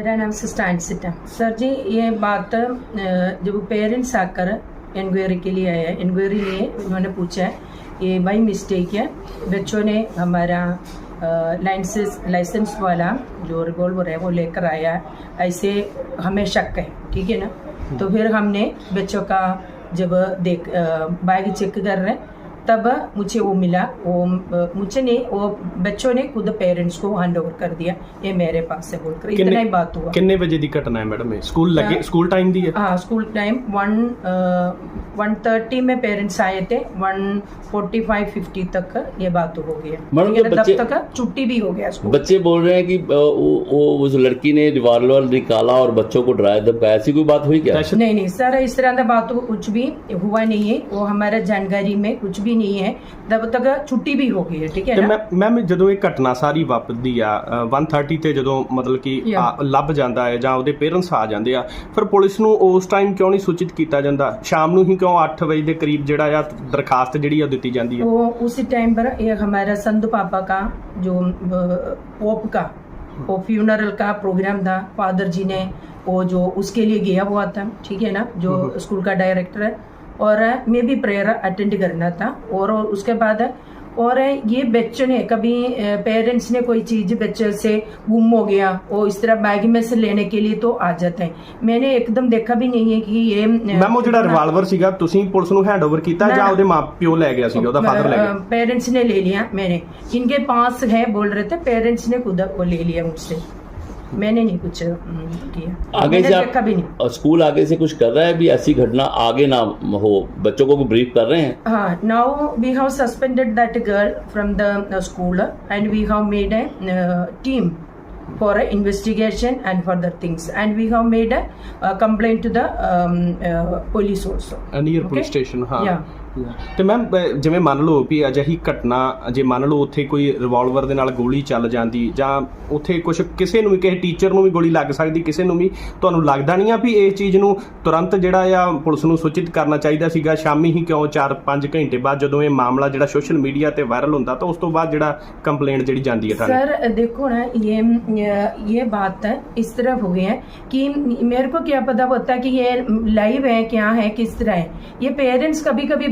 मेरा नाम cysteine सिटा sir जी ये बात जब पेरेंट्स आकर इंक्वायरी के लिए आया इंक्वायरी लिए उन्होंने पूछा है ये बाई मिस्टेक है बच्चों ने हमारा लाइसेंस लाइसेंस वाला जो रिवॉल्वर है वो लेकर आया ऐसे हमें शक है ठीक है ना तो फिर हमने बच्चों का जब देख बैग चेक कर रहे हैं तब मुझे वो मिला वो मुझे ने वो बच्चों ने खुद पेरेंट्स को हैंड ओवर कर दिया ये मेरे पास से बोलकर इतना ही बात हुआ कितने बजे की घटना है मैडम स्कूल लगे हाँ। स्कूल टाइम दी है हाँ school time one one thirty में पेरेंट्स आए थे वन फोर्टी फाइव फिफ्टी तक ये बात हो गई मैडम मतलब तब तक छुट्टी भी हो गया स्कूल बच्चे बोल रहे हैं कि वो उस लड़की ने रिवाल्वर निकाला और बच्चों को डराया धमकाया ऐसी कोई बात हुई क्या नहीं नहीं सर इस तरह का बात कुछ भी हुआ नहीं है वो हमारे जानकारी में कुछ भी ਵੀ ਨਹੀਂ ਹੈ ਤਦ ਤੱਕ ਛੁੱਟੀ ਵੀ ਹੋ ਗਈ ਹੈ ਠੀਕ ਹੈ ਨਾ ਤੇ ਮੈਂ ਮੈਂ ਜਦੋਂ ਇਹ ਘਟਨਾ ਸਾਰੀ ਵਾਪਰਦੀ ਆ 130 ਤੇ ਜਦੋਂ ਮਤਲਬ ਕਿ ਲੱਭ ਜਾਂਦਾ ਹੈ ਜਾਂ ਉਹਦੇ ਪੇਰੈਂਟਸ ਆ ਜਾਂਦੇ ਆ ਫਿਰ ਪੁਲਿਸ ਨੂੰ ਉਸ ਟਾਈਮ ਕਿਉਂ ਨਹੀਂ ਸੂਚਿਤ ਕੀਤਾ ਜਾਂਦਾ ਸ਼ਾਮ ਨੂੰ ਹੀ ਕਿਉਂ 8 ਵਜੇ ਦੇ ਕਰੀਬ ਜਿਹੜਾ ਆ ਦਰਖਾਸਤ ਜਿਹੜੀ ਆ ਦਿੱਤੀ ਜਾਂਦੀ ਆ ਉਹ ਉਸੇ ਟਾਈਮ ਪਰ ਇਹ ਹਮਾਰਾ ਸੰਧ ਪਾਪਾ ਦਾ ਜੋ ਪੋਪ ਦਾ ਉਹ ਫਿਊਨਰਲ ਦਾ ਪ੍ਰੋਗਰਾਮ ਦਾ ਫਾਦਰ ਜੀ ਨੇ ਉਹ ਜੋ ਉਸਕੇ ਲਈ ਗਿਆ ਹੋਇਆ ਤਾਂ ਠੀਕ ਹੈ ਨਾ ਜੋ ਸਕੂਲ ਦਾ ਡਾਇਰੈਕਟਰ ਹੈ और मैं भी प्रेयर अटेंड करना था और उसके बाद और ये बच्चों ने कभी पेरेंट्स ने कोई चीज़ बच्चे से गुम हो गया और इस तरह बैग में से लेने के लिए तो आ जाते हैं मैंने एकदम देखा भी नहीं है कि ये ਮੈਮ ਉਹ ਜਿਹੜਾ ਰਿਵਾਲਵਰ ਸੀਗਾ ਤੁਸੀਂ ਪੁਲਿਸ ਨੂੰ ਹੈਂਡਓਵਰ ਕੀਤਾ ਜਾਂ ਉਹਦੇ ਮਾਪਿਓ ਲੈ ਗਿਆ ਸੀਗਾ ਉਹਦਾ ਫਾਦਰ ਲੈ ਗਿਆ पेरेंट्स ने ले लिया मैंने इनके पास है बोल रहे थे पेरेंट्स ने खुद वो ले लिया मुझसे मैंने नहीं कुछ किया आगे से आप भी नहीं स्कूल आगे से कुछ कर रहा है अभी ऐसी घटना आगे ना हो बच्चों को ब्रीफ कर रहे हैं now we have suspended that girl from the school and we have made a team for a investigation and for things and we have made a complaint to the police also and police station हाँ ਤੇ ma'am ਜਿਵੇਂ ਮੰਨ ਲਓ ਵੀ ਅਜਿਹੀ ਘਟਨਾ ਜੇ ਮੰਨ ਲਓ ਉੱਥੇ ਕੋਈ ਰਿਵਾਲਵਰ ਦੇ ਨਾਲ ਗੋਲੀ ਚੱਲ ਜਾਂਦੀ ਜਾਂ ਉੱਥੇ ਕੁਝ ਕਿਸੇ ਨੂੰ ਵੀ ਕਿਸੇ ਟੀਚਰ ਨੂੰ ਵੀ ਗੋਲੀ ਲੱਗ ਸਕਦੀ ਕਿਸੇ ਨੂੰ ਵੀ ਤੁਹਾਨੂੰ ਲੱਗਦਾ ਨਹੀਂ ਆ ਵੀ ਇਹ ਚੀਜ਼ ਨੂੰ ਤੁਰੰਤ ਜਿਹੜਾ ਆ ਪੁਲਿਸ ਨੂੰ ਸੂਚਿਤ ਕਰਨਾ ਚਾਹੀਦਾ ਸੀਗਾ ਸ਼ਾਮੀ ਹੀ ਕਿਉਂ 4-5 ਘੰਟੇ ਬਾਅਦ ਜਦੋਂ ਇਹ ਮਾਮਲਾ ਜਿਹੜਾ ਸੋਸ਼ਲ ਮੀਡੀਆ ਤੇ ਵਾਇਰਲ ਹੁੰਦਾ ਤਾਂ ਉਸ ਤੋਂ ਬਾਅਦ ਜਿਹੜਾ ਕੰਪਲੇਂਟ ਜਿਹੜੀ ਜਾਂਦੀ ਹੈ ਥਾਣੇ ਸਰ ਦੇਖੋ ਨਾ ਇਹ ਇਹ ਬਾਤ ਹੈ ਇਸ ਤਰ੍ਹਾਂ ਹੋ गई ਕਿ ਮੇਰੇ ਕੋ को क्या पता ਕਿ ਇਹ ਲਾਈਵ ਹੈ है क्या ਹੈ ਕਿਸ ਤਰ੍ਹਾਂ ਹੈ ਇਹ ਪੇਰੈਂਟਸ ਕبھی कभी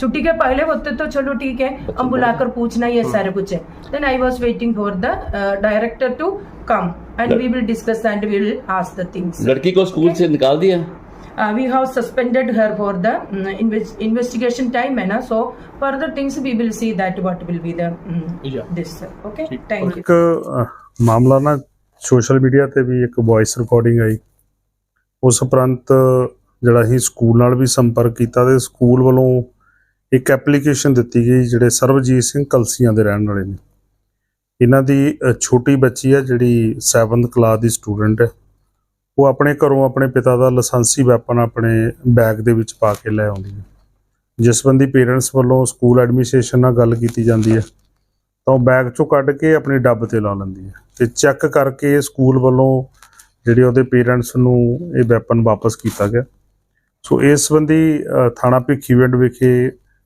छुट्टी के पहले होते तो चलो ठीक है हम बुलाकर पूछना ये सारे कुछ है then I was waiting for the director to come and we will discuss and we will ask the things लड़की को स्कूल से निकाल दिया uh, we have suspended her for the um, inves- investigation so further things we will see that what will be the this okay thank you एक मामला ना social media ਨਾ social media ਤੇ ਵੀ ਇੱਕ ਵੌਇਸ ਰਿਕਾਰਡਿੰਗ ਆਈ ਉਸ ਉਪਰੰਤ ਜਿਹੜਾ ਹੀ ਸਕੂਲ ਨਾਲ ਵੀ ਸੰਪਰਕ ਕੀਤਾ ਤੇ ਸਕੂਲ ਵੱਲੋਂ ਇੱਕ ਐਪਲੀਕੇਸ਼ਨ ਦਿੱਤੀ ਗਈ ਜਿਹੜੇ ਸਰਵਜੀਤ ਸਿੰਘ ਕਲਸੀਆਂ ਦੇ ਰਹਿਣ ਵਾਲੇ ਨੇ ਇਹਨਾਂ ਦੀ ਛੋਟੀ ਬੱਚੀ ਆ ਜਿਹੜੀ 7th ਕਲਾਸ ਦੀ ਸਟੂਡੈਂਟ ਹੈ ਉਹ ਆਪਣੇ ਘਰੋਂ ਆਪਣੇ ਪਿਤਾ ਦਾ ਲਾਇਸੈਂਸੀ ਵੈਪਨ ਆਪਣੇ ਬੈਗ ਦੇ ਵਿੱਚ ਪਾ ਕੇ ਲੈ ਆਉਂਦੀ ਹੈ ਜਿਸ ਬੰਦੀ ਪੇਰੈਂਟਸ ਵੱਲੋਂ ਸਕੂਲ ਐਡਮਿਨਿਸਟ੍ਰੇਸ਼ਨ ਨਾਲ ਗੱਲ ਕੀਤੀ ਜਾਂਦੀ ਹੈ ਤਾਂ ਉਹ ਬੈਗ ਚੋਂ ਕੱਢ ਕੇ ਆਪਣੀ ਡੱਬ ਤੇ ਲਾ ਲੈਂਦੀ ਹੈ ਤੇ ਚੈੱਕ ਕਰਕੇ ਸਕੂਲ ਵੱਲੋਂ ਜਿਹੜੇ ਉਹਦੇ ਪੇਰੈਂਟਸ ਨੂੰ ਇਹ ਵੈਪਨ ਵਾਪਸ ਕੀਤਾ ਗਿਆ ਸੋ ਇਸ ਸੰਬੰਧੀ ਥਾਣਾ ਭਿੱਖੀਵਿੰਡ ਵਿਖੇ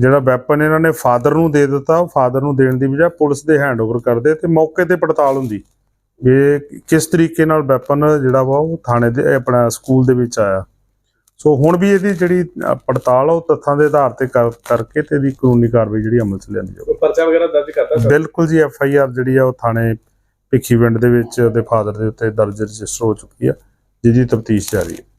ਜਿਹੜਾ ਵੈਪਨ ਇਹਨਾਂ ਨੇ ਫਾਦਰ ਨੂੰ ਦੇ ਦਿੱਤਾ ਉਹ ਫਾਦਰ ਨੂੰ ਦੇਣ ਦੀ ਬਜਾਏ ਪੁਲਿਸ ਦੇ ਹੈਂਡਓਵਰ ਕਰਦੇ ਤੇ ਮੌਕੇ ਤੇ ਪੜਤਾਲ ਹੁੰਦੀ ਇਹ ਕਿਸ ਤਰੀਕੇ ਨਾਲ ਵੈਪਨ ਜਿਹੜਾ ਵਾ ਉਹ ਥਾਣੇ ਦੇ ਆਪਣਾ ਸਕੂਲ ਦੇ ਵਿੱਚ ਆਇਆ ਸੋ ਹੁਣ ਵੀ ਇਹਦੀ ਜਿਹੜੀ ਪੜਤਾਲ ਉਹ ਤੱਥਾਂ ਦੇ ਆਧਾਰ ਤੇ ਕਰਕੇ ਤੇ ਦੀ ਕਾਨੂੰਨੀ ਕਾਰਵਾਈ ਜਿਹੜੀ ਅਮਲ ਚ ਲਿਆਂਦੀ ਜਾਊਗੀ ਪਰਚਾ ਵਗੈਰਾ ਦਰਜ ਕਰਤਾ ਬਿਲਕੁਲ ਜੀ ਐਫ ਆਈ ਆਰ ਜਿਹੜੀ ਆ ਉਹ ਥਾਣੇ ਪਿੱਖੀਵਿੰਡ ਦੇ ਵਿੱਚ ਉਹਦੇ ਫਾਦਰ ਦੇ ਉੱਤੇ ਦਰਜ ਰਜਿਸਟਰ ਹੋ ਚੁੱਕੀ ਆ ਜਿਹਦੀ ਤਫਤੀਸ਼ ਜਾਰੀ ਹੈ